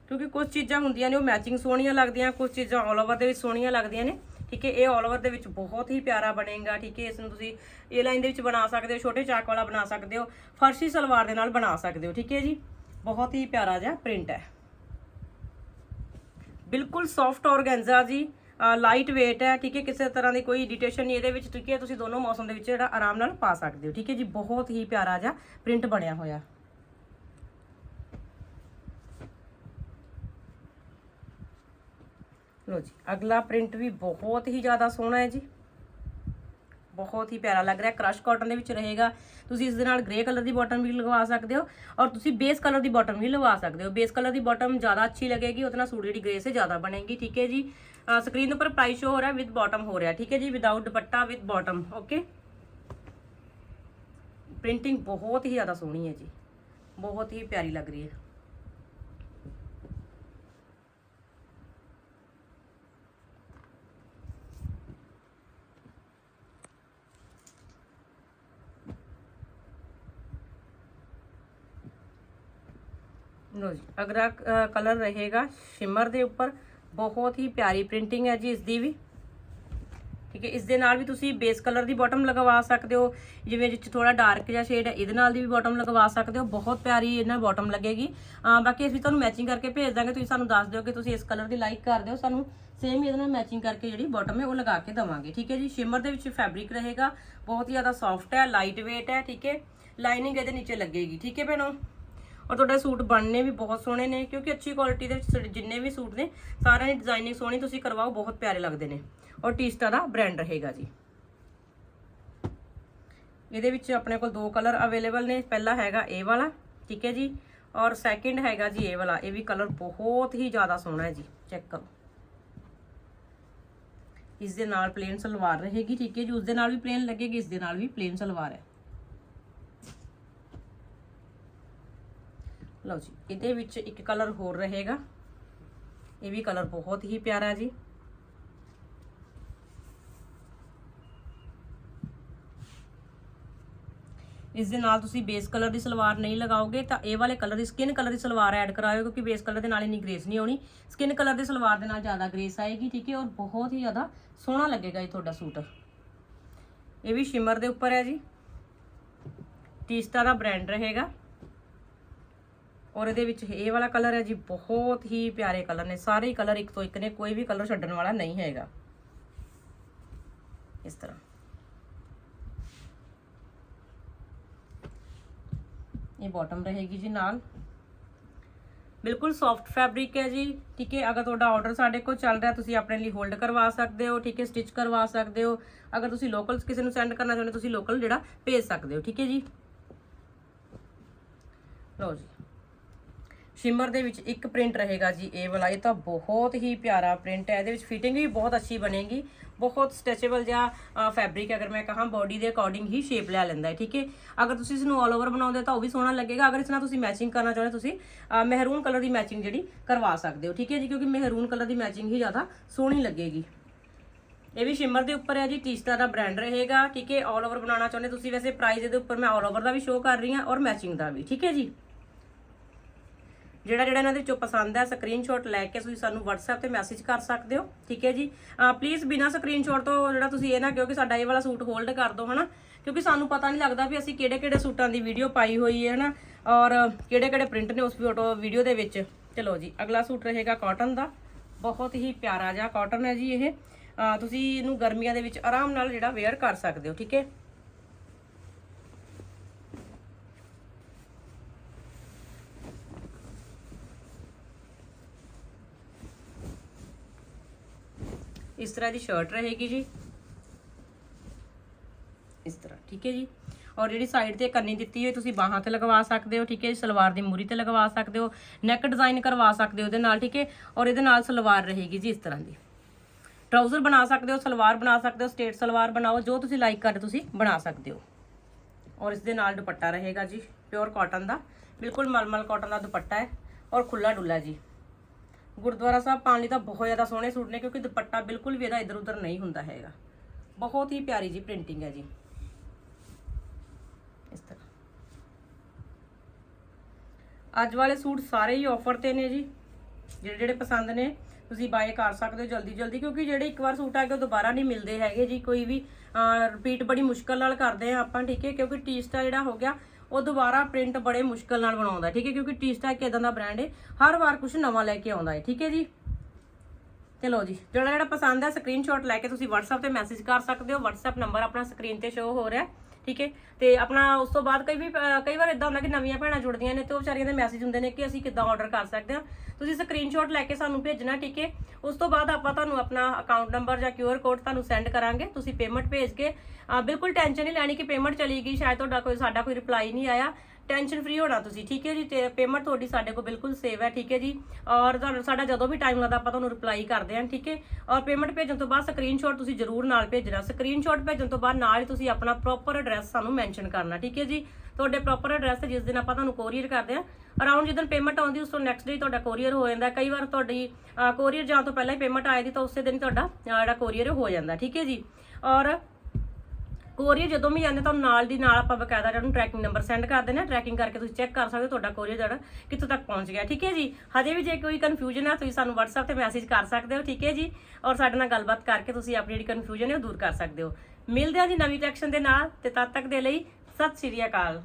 ਕਿਉਂਕਿ ਕੁਝ ਚੀਜ਼ਾਂ ਹੁੰਦੀਆਂ ਨੇ ਉਹ ਮੈਚਿੰਗ ਸੋਹਣੀਆਂ ਲੱਗਦੀਆਂ ਕੁਝ ਚੀਜ਼ਾਂ 올 ਓਵਰ ਦੇ ਵਿੱਚ ਸੋਹਣੀਆਂ ਲੱਗਦੀਆਂ ਨੇ ਠੀਕ ਹੈ ਇਹ 올 ਓਵਰ ਦੇ ਵਿੱਚ ਬਹੁਤ ਹੀ ਪਿਆਰਾ ਬਣੇਗਾ ਠੀਕ ਹੈ ਇਸ ਨੂੰ ਤੁਸੀਂ ਇਹ ਲਾਈਨ ਦੇ ਵਿੱਚ ਬਣਾ ਸਕਦੇ ਹੋ ਛੋਟੇ ਚਾਕ ਵਾਲਾ ਬਣਾ ਸਕਦੇ ਹੋ ਫਰਸ਼ੀ ਸਲਵਾਰ ਦੇ ਨਾਲ ਬਣਾ ਸਕਦੇ ਹੋ ਠੀਕ ਹੈ ਜੀ ਬਹੁਤ ਹੀ ਪਿਆਰਾ ਜਿਹਾ ਪ੍ਰਿੰਟ ਹੈ ਬਿਲਕੁਲ ਸੌਫਟ ਔਰਗੈਂਜ਼ਾ ਜੀ ਲਾਈਟ weight ਹੈ, ਠੀਕ ਹੈ, ਕਿਸੇ ਤਰ੍ਹਾਂ ਦੀ ਕੋਈ ਇਰੀਟੇਸ਼ਨ ਨਹੀਂ ਇਹਦੇ ਵਿੱਚ, ਠੀਕ ਹੈ, ਤੁਸੀਂ ਦੋਨੋਂ ਮੌਸਮ ਦੇ ਵਿੱਚ ਜਿਹੜਾ ਆਰਾਮ ਨਾਲ ਪਾ ਸਕਦੇ ਹੋ, ਠੀਕ ਹੈ ਜੀ, ਬਹੁਤ ਹੀ ਪਿਆਰਾ ਜਿਹਾ ਪ੍ਰਿੰਟ ਬਣਿਆ ਹੋਇਆ। ਲੋ ਜੀ, ਅਗਲਾ ਪ੍ਰਿੰਟ ਵੀ ਬਹੁਤ ਹੀ ਜ਼ਿਆਦਾ ਸੋਹਣਾ ਹੈ ਜੀ। ਬਹੁਤ ਹੀ ਪਿਆਰਾ ਲੱਗ ਰਿਹਾ ਕ੍ਰਸ਼ ਕਾਟਨ ਦੇ ਵਿੱਚ ਰਹੇਗਾ। ਤੁਸੀਂ ਇਸ ਦੇ ਨਾਲ ਗ੍ਰੇ ਕਲਰ ਦੀ ਬਾਟਮ ਵੀ ਲਗਵਾ ਸਕਦੇ ਹੋ ਔਰ ਤੁਸੀਂ ਬੇਸ ਕਲਰ ਦੀ ਬਾਟਮ ਵੀ ਲਗਵਾ ਸਕਦੇ ਹੋ। ਬੇਸ ਕਲਰ ਦੀ ਬਾਟਮ ਜ਼ਿਆਦਾ ਅੱਛੀ ਲੱਗੇਗੀ, ਉਹਦੇ ਨਾਲ ਸੂਟ ਜਿਹੜੀ ਗ੍ਰੇ ਸੇ ਜ਼ਿਆਦਾ ਬਣੇਗੀ, ਠੀਕ ਹੈ ਜੀ? ਸਕਰੀਨ ਉੱਪਰ ਪ੍ਰਾਈਸ ਸ਼ੋ ਹੋ ਰਿਹਾ ਵਿਦ ਬਾਟਮ ਹੋ ਰਿਹਾ, ਠੀਕ ਹੈ ਜੀ? Without dupatta with bottom okay printing ਬਹੁਤ ਹੀ ਜ਼ਿਆਦਾ ਸੋਹਣੀ ਹੈ ਜੀ। ਬਹੁਤ ਹੀ ਪਿਆਰੀ ਲੱਗ ਰਹੀ ਹੈ। ਲੋ ਜੀ, ਅਗਲਾ ਕਲਰ ਰਹੇਗਾ ਸ਼ਿਮਰ ਦੇ ਉੱਪਰ। ਬਹੁਤ ਹੀ ਪਿਆਰੀ ਪ੍ਰਿੰਟਿੰਗ ਹੈ ਜੀ ਇਸ ਦੀ ਵੀ। ਠੀਕ ਹੈ ਇਸ ਦੇ ਨਾਲ ਵੀ ਤੁਸੀਂ ਬੇਸ ਕਲਰ ਦੀ ਬਾਟਮ ਲਗਵਾ ਸਕਦੇ ਹੋ। ਜਿਵੇਂ ਜਿੱਚ ਥੋੜਾ ਡਾਰਕ ਜਿਹਾ ਸ਼ੇਡ ਹੈ, ਇਹਦੇ ਨਾਲ ਦੀ ਵੀ ਬਾਟਮ ਲਗਵਾ ਸਕਦੇ ਹੋ। ਬਹੁਤ ਪਿਆਰੀ ਇਹਨਾਂ ਬਾਟਮ ਲੱਗੇਗੀ। ਅਹ, ਬਾਕੀ ਅਸੀਂ ਤੁਹਾਨੂੰ ਮੈਚਿੰਗ ਕਰਕੇ ਭੇਜ ਦਾਂਗੇ। ਤੁਸੀਂ ਸਾਨੂੰ ਦੱਸ ਦਿਓ ਕਿ ਤੁਸੀਂ ਇਸ ਕਲਰ ਦੀ ਲਾਈਕ ਕਰਦੇ ਹੋ ਸਾਨੂੰ ਸੇਮ ਇਹਦੇ ਨਾਲ ਮੈਚਿੰਗ ਕਰਕੇ ਜਿਹੜੀ ਬਾਟਮ ਹੈ, ਉਹ ਲਗਾ ਕੇ ਦਵਾਂਗੇ। ਠੀਕ ਹੈ ਜੀ ਸ਼ਿਮਰ ਦੇ ਵਿੱਚ ਫੈਬਰਿਕ ਰਹੇਗਾ। ਬਹੁਤ ਹੀ ਜ਼ਿਆਦਾ ਸੌਫਟ ਹੈ ਲਾਈਟ weight ਹੈ, ਠੀਕ ਹੈ। ਲਾਈਨਿੰਗ ਇਹਦੇ ਨੀਚੇ ਲੱਗੇਗੀ। ਠੀਕ ਹੈ ਭੈਣੋ? ਔਰ ਤੁਹਾਡੇ ਸੂਟ ਬਣਨੇ ਵੀ ਬਹੁਤ ਸੋਹਣੇ ਨੇ, ਕਿਉਂਕਿ ਅੱਛੀ ਕੁਆਲਿਟੀ ਦੇ ਵਿੱਚ ਜਿੰਨੇ ਵੀ ਸੂਟ ਨੇ, ਸਾਰਿਆਂ ਦੀ ਡਿਜ਼ਾਈਨਿੰਗ ਸੋਹਣੀ ਤੁਸੀਂ ਕਰਵਾਓ, ਬਹੁਤ ਪਿਆਰੇ ਲੱਗਦੇ ਨੇ। ਔਰ ਟੀਸਟਾ ਦਾ ਬ੍ਰਾਂਡ ਰਹੇਗਾ ਜੀ। ਇਹਦੇ ਵਿੱਚ ਆਪਣੇ ਕੋਲ ਦੋ ਕਲਰ ਅਵੇਲੇਬਲ ਨੇ, ਪਹਿਲਾ ਹੈਗਾ ਇਹ ਵਾਲਾ, ਠੀਕ ਹੈ ਜੀ, ਔਰ ਸੈਕਿੰਡ ਹੈਗਾ ਜੀ ਇਹ ਵਾਲਾ, ਇਹ ਵੀ ਕਲਰ ਬਹੁਤ ਹੀ ਜ਼ਿਆਦਾ ਸੋਹਣਾ ਹੈ ਜੀ ਚੈੱਕ ਕਰੋ। ਇਸ ਦੇ ਨਾਲ ਪਲੇਨ ਸਲਵਾਰ ਰਹੇਗੀ, ਠੀਕ ਹੈ ਜੀ, ਉਸ ਦੇ ਨਾਲ ਵੀ ਪਲੇਨ ਲੱਗੇਗੀ, ਇਸ ਦੇ ਨਾਲ ਵੀ ਪਲੇਨ ਸਲਵਾਰ ਹੈ। ਲਓ ਜੀ, ਇਹਦੇ ਵਿੱਚ ਇੱਕ ਕਲਰ ਹੋਰ ਰਹੇਗਾ। ਇਹ ਵੀ ਕਲਰ ਬਹੁਤ ਹੀ ਪਿਆਰਾ ਜੀ। ਇਸ ਦੇ ਨਾਲ ਤੁਸੀਂ ਬੇਸ ਕਲਰ ਦੀ ਸਲਵਾਰ ਨਹੀਂ ਲਗਾਓਗੇ ਤਾਂ ਇਹ ਵਾਲੇ ਕਲਰ ਦੀ ਸਕਿਨ ਕਲਰ ਦੀ ਸਲਵਾਰ ਐਡ ਕਰਾਇਓ, ਕਿਉਂਕਿ ਬੇਸ ਕਲਰ ਦੇ ਨਾਲ ਇੰਨੀ ਗ੍ਰੇਸ ਨਹੀਂ ਆਉਣੀ। ਸਕਿਨ ਕਲਰ ਦੀ ਸਲਵਾਰ ਦੇ ਨਾਲ ਜ਼ਿਆਦਾ ਗ੍ਰੇਸ ਆਏਗੀ, ਠੀਕ ਹੈ, ਔਰ ਬਹੁਤ ਹੀ ਜ਼ਿਆਦਾ ਸੋਹਣਾ ਲੱਗੇਗਾ ਇਹ ਤੁਹਾਡਾ ਸੂਟ। ਇਹ ਵੀ ਸ਼ਿਮਰ ਦੇ ਉੱਪਰ ਹੈ ਜੀ। ਟੀਸਟਾ ਦਾ ਬ੍ਰਾਂਡ ਰਹੇਗਾ। ਔਰ ਇਹਦੇ ਵਿੱਚ ਇਹ ਵਾਲਾ ਕਲਰ ਹੈ ਜੀ, ਬਹੁਤ ਹੀ ਪਿਆਰੇ ਕਲਰ ਨੇ। ਸਾਰੇ ਹੀ ਕਲਰ ਇੱਕ ਤੋਂ ਇੱਕ ਨੇ, ਕੋਈ ਵੀ ਕਲਰ ਛੱਡਣ ਵਾਲਾ ਨਹੀਂ ਹੈਗਾ। ਇਸ ਤਰ੍ਹਾਂ। ਇਹ ਬਾਟਮ ਰਹੇਗੀ ਜੀ ਨਾਲ। ਬਿਲਕੁਲ ਸੌਫਟ ਫੈਬਰਿਕ ਹੈ ਜੀ। ਠੀਕ ਹੈ, ਅਗਰ ਤੁਹਾਡਾ ਆਰਡਰ ਸਾਡੇ ਕੋਲ ਚੱਲ ਰਿਹਾ, ਤੁਸੀਂ ਆਪਣੇ ਲਈ ਹੋਲਡ ਕਰਵਾ ਸਕਦੇ ਹੋ, ਠੀਕ ਹੈ ਸਟਿਚ ਕਰਵਾ ਸਕਦੇ ਹੋ। ਅਗਰ ਤੁਸੀਂ ਲੋਕਲ ਕਿਸੇ ਨੂੰ ਸੈਂਡ ਕਰਨਾ ਚਾਹੁੰਦੇ ਤੁਸੀਂ ਲੋਕਲ ਜਿਹੜਾ ਭੇਜ ਸਕਦੇ ਹੋ, ਠੀਕ ਹੈ ਜੀ। ਲਓ ਜੀ। ਸ਼ਿਮਰ ਦੇ ਵਿੱਚ ਇੱਕ ਪ੍ਰਿੰਟ ਰਹੇਗਾ ਜੀ, ਇਹ ਵਾਲਾ। ਇਹ ਤਾਂ ਬਹੁਤ ਹੀ ਪਿਆਰਾ ਪ੍ਰਿੰਟ ਹੈ। ਇਹਦੇ ਵਿੱਚ ਫਿਟਿੰਗ ਵੀ ਬਹੁਤ ਅੱਛੀ ਬਣੇਗੀ। ਬਹੁਤ ਸਟ੍ਰੈਚੇਬਲ ਜਿਹਾ ਫੈਬਰਿਕ ਅਗਰ ਮੈਂ ਕਹਾਂ ਬਾਡੀ ਦੇ ਅਕੋਰਡਿੰਗ ਹੀ ਸ਼ੇਪ ਲੈ ਲੈਂਦਾ ਹੈ, ਠੀਕ ਹੈ? ਅਗਰ ਤੁਸੀਂ ਇਸ ਨੂੰ ਆਲ ਓਵਰ ਬਣਾਉਂਦੇ ਤਾਂ ਉਹ ਵੀ ਸੋਹਣਾ ਲੱਗੇਗਾ। ਅਗਰ ਇਸ ਨਾਲ ਤੁਸੀਂ ਮੈਚਿੰਗ ਕਰਨਾ ਚਾਹੁੰਦੇ ਤੁਸੀਂ ਮਹਿਰੂਨ ਕਲਰ ਦੀ ਮੈਚਿੰਗ ਜਿਹੜੀ ਕਰਵਾ ਸਕਦੇ ਹੋ, ਠੀਕ ਹੈ ਜੀ? ਕਿਉਂਕਿ ਮਹਿਰੂਨ ਕਲਰ ਦੀ ਮੈਚਿੰਗ ਹੀ ਜ਼ਿਆਦਾ ਸੋਹਣੀ ਲੱਗੇਗੀ। ਇਹ ਵੀ ਸ਼ਿਮਰ ਦੇ ਉੱਪਰ ਹੈ ਜੀ ਟੀਸਟਾ ਦਾ ਬ੍ਰਾਂਡ ਰਹੇਗਾ, ਠੀਕ ਹੈ? ਆਲ ਓਵਰ ਬਣਾਉਣਾ ਚਾਹੁੰਦੇ ਤੁਸੀਂ, ਵੈਸੇ ਪ੍ਰਾਈਸ ਇਹਦੇ ਉੱਪਰ ਮੈਂ ਆਲ ਓਵਰ ਦਾ ਵੀ ਸ਼ੋਅ ਕਰ ਰਹੀ ਹਾਂ ਔਰ ਮੈਚਿੰਗ ਦਾ ਵੀ, ਠੀਕ ਹੈ ਜੀ? ਜਿਹੜਾ ਜਿਹੜਾ ਇਹਨਾਂ ਦੇ ਵਿੱਚੋਂ ਪਸੰਦ ਹੈ ਸਕਰੀਨਸ਼ਾਟ ਲੈ ਕੇ ਤੁਸੀਂ ਸਾਨੂੰ WhatsApp ਤੇ ਮੈਸੇਜ ਕਰ ਸਕਦੇ ਹੋ, ਠੀਕ ਹੈ ਜੀ? ਪਲੀਜ਼ ਬਿਨਾ ਸਕਰੀਨਸ਼ਾਟ ਤੋਂ ਜਿਹੜਾ ਤੁਸੀਂ ਇਹ ਨਾ ਕਿਉਂਕਿ ਸਾਡਾ ਇਹ ਵਾਲਾ ਸੂਟ ਹੋਲਡ ਕਰ ਦਿਓ, ਹਨਾ? ਕਿਉਂਕਿ ਸਾਨੂੰ ਪਤਾ ਨਹੀਂ ਲੱਗਦਾ ਵੀ ਅਸੀਂ ਕਿਹੜੇ ਕਿਹੜੇ ਸੂਟਾਂ ਦੀ ਵੀਡੀਓ ਪਾਈ ਹੋਈ ਹੈ, ਹਨਾ? ਔਰ ਕਿਹੜੇ ਕਿਹੜੇ ਪ੍ਰਿੰਟ ਨੇ ਉਸ ਫੋਟੋ ਵੀਡੀਓ ਦੇ ਵਿੱਚ। ਚਲੋ ਜੀ, ਅਗਲਾ ਸੂਟ ਰਹੇਗਾ ਕਾਟਨ ਦਾ। ਬਹੁਤ ਹੀ ਪਿਆਰਾ ਜਿਹਾ ਕਾਟਨ ਹੈ ਜੀ ਇਹ। ਤੁਸੀਂ ਇਹਨੂੰ ਗਰਮੀਆਂ ਦੇ ਵਿੱਚ ਆਰਾਮ ਨਾਲ ਜਿਹੜਾ ਵੇਅਰ ਕਰ ਸਕਦੇ ਹੋ, ਠੀਕ ਹੈ? ਇਸ ਤਰ੍ਹਾਂ ਦੀ ਸ਼ਰਟ ਰਹੇਗੀ ਜੀ। ਇਸ ਤਰ੍ਹਾਂ। ਠੀਕ ਹੈ ਜੀ। ਔਰ ਜਿਹੜੀ ਸਾਈਡ ਤੇ ਕੰਨੀ ਦਿੱਤੀ ਹੋਈ ਤੁਸੀਂ ਬਾਹਾਂ ਤੇ ਲਗਵਾ ਸਕਦੇ ਹੋ ਠੀਕ ਹੈ ਜੀ। ਸਲਵਾਰ ਦੀ ਮੂਰੀ ਤੇ ਲਗਵਾ ਸਕਦੇ ਹੋ ਨੈਕ ਡਿਜ਼ਾਈਨ ਕਰਵਾ ਸਕਦੇ ਹੋ ਉਹਦੇ ਨਾਲ ਠੀਕ ਹੈ। ਔਰ ਇਹਦੇ ਨਾਲ ਸਲਵਾਰ ਰਹੇਗੀ ਜੀ ਇਸ ਤਰ੍ਹਾਂ ਦੀ। ਟਰਾਊਜ਼ਰ ਬਣਾ ਸਕਦੇ ਹੋ ਸਲਵਾਰ ਬਣਾ ਸਕਦੇ ਹੋ ਸਟੇਟ ਸਲਵਾਰ ਬਣਾਓ ਜੋ ਤੁਸੀਂ ਲਾਈਕ ਕਰਦੇ ਤੁਸੀਂ ਬਣਾ ਸਕਦੇ ਹੋ। ਔਰ ਇਸ ਦੇ ਨਾਲ ਦੁਪੱਟਾ ਰਹੇਗਾ ਜੀ ਪਿਓਰ ਕਾਟਨ ਦਾ। ਬਿਲਕੁਲ ਮਲਮਲ ਕਾਟਨ ਦਾ ਦੁਪੱਟਾ ਹੈ ਔਰ ਖੁੱਲਾ ਡੁੱਲਾ ਜੀ। ਗੁਰਦੁਆਰਾ ਸਾਹਿਬ ਪਾਉਣ ਲਈ ਤਾਂ ਬਹੁਤ ਜ਼ਿਆਦਾ ਸੋਹਣੇ ਸੂਟ ਨੇ, ਕਿਉਂਕਿ ਦੁਪੱਟਾ ਬਿਲਕੁਲ ਵੀ ਇਹਦਾ ਇਧਰ ਉਧਰ ਨਹੀਂ ਹੁੰਦਾ ਹੈਗਾ। ਬਹੁਤ ਹੀ ਪਿਆਰੀ ਜੀ ਪ੍ਰਿੰਟਿੰਗ ਹੈ ਜੀ। ਇਸ ਤਰ੍ਹਾਂ। ਅੱਜ ਵਾਲੇ ਸੂਟ ਸਾਰੇ ਹੀ ਆਫਰ ਤੇ ਨੇ ਜੀ, ਜਿਹੜੇ ਜਿਹੜੇ ਪਸੰਦ ਨੇ, ਤੁਸੀਂ ਬਾਏ ਕਰ ਸਕਦੇ ਹੋ ਜਲਦੀ ਜਲਦੀ ਕਿਉਂਕਿ ਜਿਹੜੇ ਇੱਕ ਵਾਰ ਸੂਟ ਆ ਗਏ ਉਹ ਦੁਬਾਰਾ ਨਹੀਂ ਮਿਲਦੇ ਹੈਗੇ ਜੀ, ਕੋਈ ਵੀ ਰਿਪੀਟ ਬੜੀ ਮੁਸ਼ਕਲ ਨਾਲ ਕਰਦੇ ਆ ਆਪਾਂ, ਠੀਕ ਹੈ, ਕਿਉਂਕਿ ਟੀਸਟਾ ਜਿਹੜਾ ਹੋ ਗਿਆ ਉਹ ਦੁਬਾਰਾ ਪ੍ਰਿੰਟ ਬੜੇ ਮੁਸ਼ਕਲ ਨਾਲ ਬਣਾਉਂਦਾ, ਠੀਕ ਹੈ? ਕਿਉਂਕਿ ਟੀਸਟਾ ਇੱਕ ਇਦਾਂ ਦਾ ਬ੍ਰਾਂਡ ਹੈ ਹਰ ਵਾਰ ਕੁਝ ਨਵਾਂ ਲੈ ਕੇ ਆਉਂਦਾ ਹੈ ਠੀਕ ਹੈ ਜੀ? ਚਲੋ ਜੀ, ਜਿਹੜਾ ਜਿਹੜਾ ਪਸੰਦ ਹੈ ਸਕਰੀਨਸ਼ਾਟ ਲੈ ਕੇ ਤੁਸੀਂ WhatsApp ਤੇ ਮੈਸੇਜ ਕਰ ਸਕਦੇ ਹੋ, WhatsApp ਨੰਬਰ ਆਪਣਾ ਸਕਰੀਨ ਤੇ ਸ਼ੋ ਹੋ ਰਿਹਾ। ਹੈ ਠੀਕ ਹੈ? ਤੇ ਆਪਣਾ ਉਸ ਤੋਂ ਬਾਅਦ ਕਈ ਵੀ ਕਈ ਵਾਰ ਇਦਾਂ ਹੁੰਦਾ ਕਿ ਨਵੀਆਂ ਭੈਣਾਂ ਜੁੜਦੀਆਂ ਨੇ ਤੇ ਉਹ ਵਿਚਾਰੀਆਂ ਦੇ ਮੈਸੇਜ ਹੁੰਦੇ ਨੇ ਕਿ ਅਸੀਂ ਕਿੱਦਾਂ ਆਰਡਰ ਕਰ ਸਕਦੇ ਹਾਂ। ਤੁਸੀਂ ਸਕਰੀਨਸ਼ਾਟ ਲੈ ਕੇ ਸਾਨੂੰ ਭੇਜਣਾ, ਠੀਕ ਹੈ? ਉਸ ਤੋਂ ਬਾਅਦ ਆਪਾਂ ਤੁਹਾਨੂੰ ਆਪਣਾ ਅਕਾਊਂਟ ਨੰਬਰ ਜਾਂ ਕਿਊਆਰ ਕੋਡ ਤੁਹਾਨੂੰ ਸੈਂਡ ਕਰਾਂਗੇ। ਤੁਸੀਂ ਪੇਮੈਂਟ ਭੇਜ ਕੇ ਬਿਲਕੁਲ ਟੈਨਸ਼ਨ ਨਹੀਂ ਲੈਣੀ ਕਿ ਪੇਮੈਂਟ ਚਲੀ ਗਈ, ਸ਼ਾਇਦ ਤੁਹਾਡਾ ਕੋਈ, ਸਾਡਾ ਕੋਈ ਰਿਪਲਾਈ ਨਹੀਂ ਆਇਆ। ਟੈਨਸ਼ਨ ਫ੍ਰੀ ਹੋਣਾ ਤੁਸੀਂ, ਠੀਕ ਹੈ ਜੀ? ਤੇ ਪੇਮੈਂਟ ਤੁਹਾਡੀ ਸਾਡੇ ਕੋਲ ਬਿਲਕੁਲ ਸੇਵ ਹੈ, ਠੀਕ ਹੈ ਜੀ? ਔਰ ਤੁਹਾਨੂੰ, ਸਾਡਾ ਜਦੋਂ ਵੀ ਟਾਈਮ ਲੱਗਦਾ ਆਪਾਂ ਤੁਹਾਨੂੰ ਰਿਪਲਾਈ ਕਰਦੇ ਹਾਂ, ਠੀਕ ਹੈ? ਔਰ ਪੇਮੈਂਟ ਭੇਜਣ ਤੋਂ ਬਾਅਦ ਸਕਰੀਨਸ਼ਾਟ ਤੁਸੀਂ ਜ਼ਰੂਰ ਨਾਲ ਭੇਜਣਾ। ਸਕਰੀਨਸ਼ਾਟ ਭੇਜਣ ਤੋਂ ਬਾਅਦ ਨਾਲ ਹੀ ਤੁਸੀਂ ਆਪਣਾ ਪ੍ਰੋਪਰ ਐਡਰੈਸ ਸਾਨੂੰ ਮੈਂਸ਼ਨ ਕਰਨਾ, ਠੀਕ ਹੈ ਜੀ? ਤੁਹਾਡੇ ਪ੍ਰੋਪਰ ਐਡਰੈਸ ਜਿਸ ਦਿਨ ਆਪਾਂ ਤੁਹਾਨੂੰ ਕੋਰੀਅਰ ਕਰਦੇ ਹਾਂ ਅਰਾਊਂਡ ਜਿੱਦਣ ਪੇਮੈਂਟ ਆਉਂਦੀ, ਉਸ ਤੋਂ ਨੈਕਸਟ ਡੇ ਤੁਹਾਡਾ ਕੋਰੀਅਰ ਹੋ ਜਾਂਦਾ ਕਈ ਵਾਰ ਤੁਹਾਡੀ ਕੋਰੀਅਰ ਜਾਣ ਤੋਂ ਪਹਿਲਾਂ ਹੀ ਪੇਮੈਂਟ ਆਏਦੀ ਤਾਂ ਉਸੇ ਦਿਨ ਤੁਹਾਡਾ ਜਿਹੜਾ ਕੋਰੀਅਰ ਹੋ ਜਾਂਦਾ, ਠੀਕ ਹੈ ਜੀ? ਔਰ ਕੋਰੀਅਰ ਜਦੋਂ ਵੀ ਆਉਂਦੇ, ਤੁਹਾਨੂੰ ਨਾਲ ਦੀ ਨਾਲ ਆਪਾਂ ਬਕਾਇਦਾ ਜਿਹੜਾ ਟਰੈਕਿੰਗ ਨੰਬਰ ਸੈਂਡ ਕਰ ਦਿੰਦੇ ਹਾਂ। ਟਰੈਕਿੰਗ ਕਰਕੇ ਤੁਸੀਂ ਚੈੱਕ ਕਰ ਸਕਦੇ ਹੋ ਤੁਹਾਡਾ ਕੋਰੀਅਰ ਜਿਹੜਾ ਕਿੱਥੋਂ ਤੱਕ ਪਹੁੰਚ ਗਿਆ, ਠੀਕ ਹੈ ਜੀ? ਹਜੇ ਵੀ ਜੇ ਕੋਈ ਕਨਫਿਊਜ਼ਨ ਹੈ, ਤੁਸੀਂ ਸਾਨੂੰ WhatsApp ਤੇ ਮੈਸੇਜ ਕਰ ਸਕਦੇ ਹੋ, ਠੀਕ ਹੈ ਜੀ? ਔਰ ਸਾਡੇ ਨਾਲ ਗੱਲਬਾਤ ਕਰਕੇ ਤੁਸੀਂ ਆਪਣੀ ਜਿਹੜੀ ਕਨਫਿਊਜ਼ਨ ਹੈ, ਉਹ ਦੂਰ ਕਰ ਸਕਦੇ ਹੋ। ਮਿਲਦੇ ਹਾਂ ਜੀ ਨਵੀਂ ਕਲੈਕਸ਼ਨ ਦੇ ਨਾਲ ਤੇ ਤਦ ਤੱਕ ਦੇ ਲਈ ਸਤਿ ਸ਼੍ਰੀ ਅਕਾਲ।